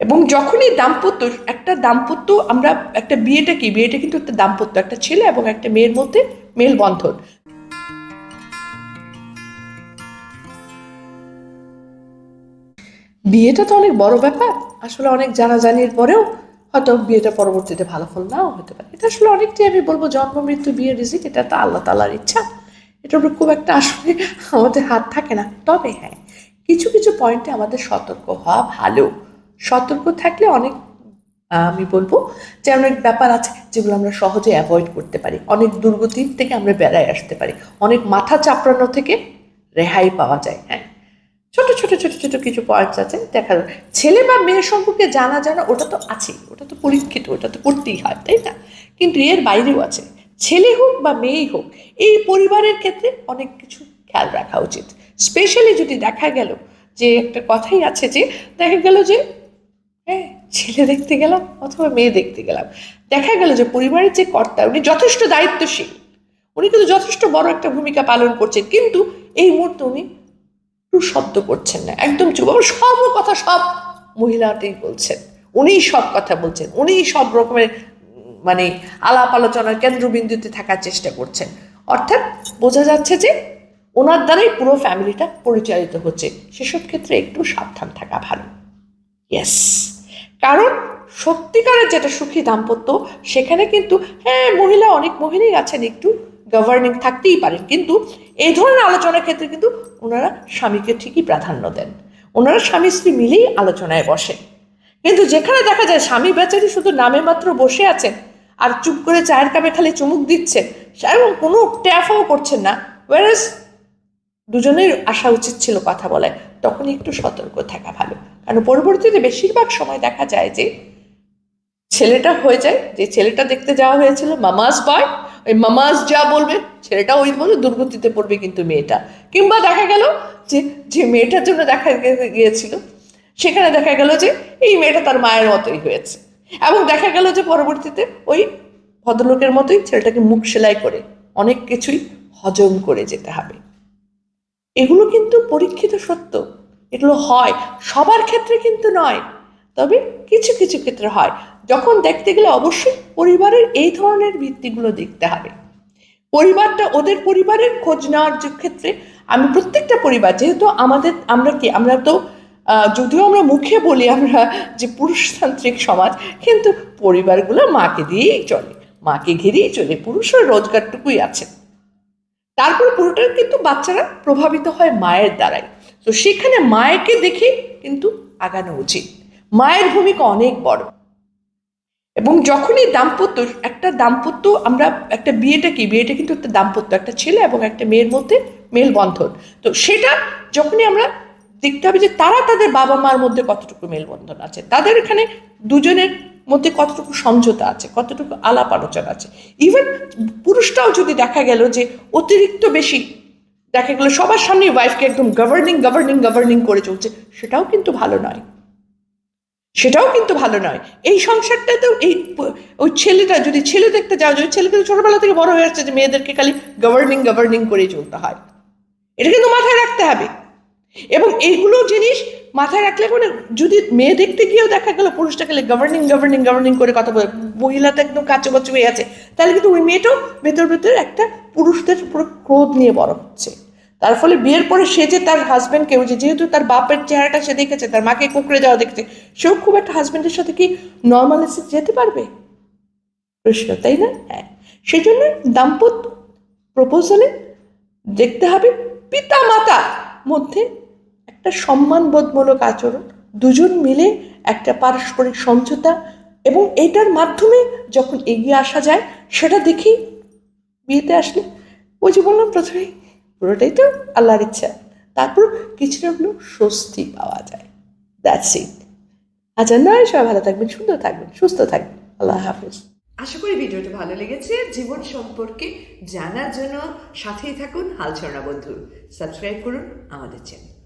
এবং যখনই দাম্পত্য, একটা দাম্পত্য আমরা, একটা বিয়েটা কি? বিয়েটা কিন্তু একটা দাম্পত্য, একটা ছেলে এবং একটা মেয়ের মধ্যে মেলবন্ধন। বিয়েটা তো অনেক বড় ব্যাপার। আসলে অনেক জানাজানির পরেও হয়তো বিয়েটা পরবর্তীতে ভালো ফল নাও হতে পারে। এটা আসলে অনেকটাই আমি বলব জন্ম, মৃত্যু বিয়ের রিজিক, এটা তো আল্লাহ তালার ইচ্ছা। এটার উপর খুব একটা আসলে আমাদের হাত থাকে না। তবে হ্যাঁ কিছু কিছু পয়েন্টে আমাদের সতর্ক হওয়া ভালো। সতর্ক থাকলে অনেক আমি বলব যে অনেক ব্যাপার আছে যেগুলো আমরা সহজে অ্যাভয়েড করতে পারি। অনেক দুর্গতির থেকে আমরা বেড়ায় আসতে পারি। অনেক মাথা চাপড়ানো থেকে রেহাই পাওয়া যায় হ্যাঁ। ছোট ছোট ছোট ছোট কিছু পয়েন্টস আছে, দেখা ছেলে বা মেয়ের সম্পর্কে জানা জানা, ওটা তো আছেই, ওটা তো পরীক্ষিত, ওটা তো করতেই হয়, তাই না? কিন্তু এর বাইরেও আছে। ছেলে হোক বা মেয়েই হোক, এই পরিবারের ক্ষেত্রে অনেক কিছু খেয়াল রাখা উচিত। স্পেশালি যদি দেখা গেল যে একটা কথাই আছে যে, দেখা গেল যে হ্যাঁ ছেলে দেখতে গেলাম অথবা মেয়ে দেখতে গেলাম। দেখা গেল যে পরিবারের যে কর্তা, উনি যথেষ্ট দায়িত্বশীল। উনি কিন্তু যথেষ্ট বড় একটা ভূমিকা পালন করছেন। কিন্তু এই মুহূর্তে উনি শব্দ করছেন না, একদম চুপ। আবার সব কথা সব মহিলাতেই বলছেন। উনিই সব কথা বলছেন। উনিই সব রকমের মানে আলাপ আলোচনার কেন্দ্রবিন্দুতে থাকার চেষ্টা করছেন। অর্থাৎ বোঝা যাচ্ছে যে ওনার দ্বারাই পুরো ফ্যামিলিটা পরিচালিত হচ্ছে। সেসব ক্ষেত্রে একটু সাবধান থাকা ভালো। ইয়েস কারণ সত্যিকারের যেটা সুখী দাম্পত্য, সেখানে কিন্তু হ্যাঁ মহিলা অনেক মহিলাই আছেন, একটু গভর্নিং থাকতেই পারেন, কিন্তু এই ধরনের আলোচনার ক্ষেত্রে কিন্তু ওনারা স্বামীকে ঠিকই প্রাধান্য দেন। ওনারা স্বামী স্ত্রী মিলেই আলোচনায় বসে। কিন্তু যেখানে দেখা যায় স্বামী বেচারি শুধু নামে মাত্র বসে আছেন, আর চুপ করে চায়ের কাপে খালি চুমুক দিচ্ছেন, এবং কোনো ট্যাফও করছেন না ওয়ারেস দুজনের আসা উচিত ছিল কথা বলায়। তখনই একটু সতর্ক থাকা ভালো। কারণ পরবর্তীতে বেশিরভাগ সময় দেখা যায় যে ছেলেটা হয়ে যায়, যে ছেলেটা দেখতে যাওয়া হয়েছিল মামাজ বয় ওই মামাজ যা বলবে ছেলেটা ওই বলে দুর্গতিতে পড়বে কিন্তু মেয়েটা। কিংবা দেখা গেল যে যে মেয়েটার জন্য দেখা গিয়েছিল, সেখানে দেখা গেল যে এই মেয়েটা তার মায়ের মতোই হয়েছে। এবং দেখা গেল যে পরবর্তীতে ওই ভদ্রলোকের মতোই ছেলেটাকে মুখ সেলাই করে অনেক কিছুই হজম করে যেতে হবে। এগুলো কিন্তু পরীক্ষিত সত্য। এগুলো হয়, সবার ক্ষেত্রে কিন্তু নয়, তবে কিছু কিছু ক্ষেত্রে হয়। যখন দেখতে গেলে অবশ্যই পরিবারের এই ধরনের ভিত্তিগুলো দেখতে হবে। পরিবারটা, ওদের পরিবারের খোঁজ নেওয়ার যে ক্ষেত্রে আমি প্রত্যেকটা পরিবার, যেহেতু আমাদের, আমরা কি, আমরা তো যদিও আমরা মুখে বলি আমরা যে পুরুষতান্ত্রিক সমাজ, কিন্তু পরিবারগুলো মাকে দিয়েই চলে। মাকে ঘিরেই চলে, পুরুষের রোজগারটুকুই আছে। তারপর পুরোটা কিন্তু বাচ্চারা প্রভাবিত হয় মায়ের দ্বারাই। তো সেখানে মায়েকে দেখে কিন্তু আগানো উচিত। মায়ের ভূমিকা অনেক বড়। এবং যখনই দাম্পত্য, একটা দাম্পত্য আমরা একটা বিয়েটা কি, বিয়েটা কিন্তু একটা দাম্পত্য, একটা ছেলে এবং একটা মেয়ের মধ্যে মেলবন্ধন। তো সেটা যখনই আমরা দেখতে হবে যে তারা তাদের বাবা মার মধ্যে কতটুকু মেলবন্ধন আছে। তাদের এখানে দুজনের মধ্যে কতটুকু সমঝোতা আছে, কতটুকু আলাপ আলোচনা আছে। ইভেন পুরুষটাও যদি দেখা গেল যে অতিরিক্ত বেশি, দেখা গেল সবার সামনে ওয়াইফকে একদম গভর্নিং গভর্নিং গভর্নিং করে চলছে, সেটাও কিন্তু ভালো নয়। সেটাও কিন্তু ভালো নয়। এই সংসারটাতেও এই ওই ছেলেটা যদি ছেলে দেখতে যাও যদি ছেলে কিন্তু ছোটবেলা থেকে বড় হয়ে যাচ্ছে যে মেয়েদেরকে খালি গভর্নিং গভর্নিং করে চলতে হয়। এটা কিন্তু মাথায় রাখতে হবে। এবং এইগুলো জিনিস মাথায় রাখলে মানে যদি মেয়ে দেখতে গিয়েও দেখা গেল পুরুষটা গেলে গভর্নিং গভর্নিং গভর্নিং করে কথা বলে মহিলাটা একদম কাছে কাছে হয়ে আছে, তাহলে কিন্তু ওই মেয়েটাও ভেতর ভেতর একটা পুরুষদের পুরো ক্রোধ নিয়ে বড় হচ্ছে। তার ফলে বিয়ের পরে সে যে তার হাজব্যান্ডকেও যে যেহেতু তার বাপের চেহারাটা সে দেখেছে, তার মাকে কুকড়ে যাওয়া দেখেছে, সেও খুব একটা হাজব্যান্ডের সাথে কি নর্মালিসে যেতে পারবে? প্রশ্ন, তাই না? হ্যাঁ। সেই জন্য দাম্পত্য প্রপোজালে দেখতে হবে পিতা মাতা মধ্যে একটা সম্মানবোধমূলক আচরণ, দুজন মিলে একটা পারস্পরিক সমঝোতা এবং এটার মাধ্যমে যখন এগিয়ে আসা যায়, সেটা দেখি বিয়েতে আসলে ওই যে বললাম প্রথমেই পুরোটাই তো আল্লাহর ইচ্ছা। তারপর কিছুটা হলেও স্বস্তি পাওয়া যায়। দ্যাটস ইট আচ্ছা নয় সবাই ভালো থাকবেন, সুন্দর থাকবেন, সুস্থ থাকবেন। আল্লাহ হাফিজ। আশা করি ভিডিওটা ভালো লেগেছে। জীবন সম্পর্কে জানার জন্য সাথেই থাকুন হালছড়া বন্ধু। সাবস্ক্রাইব করুন আমাদের চ্যানেল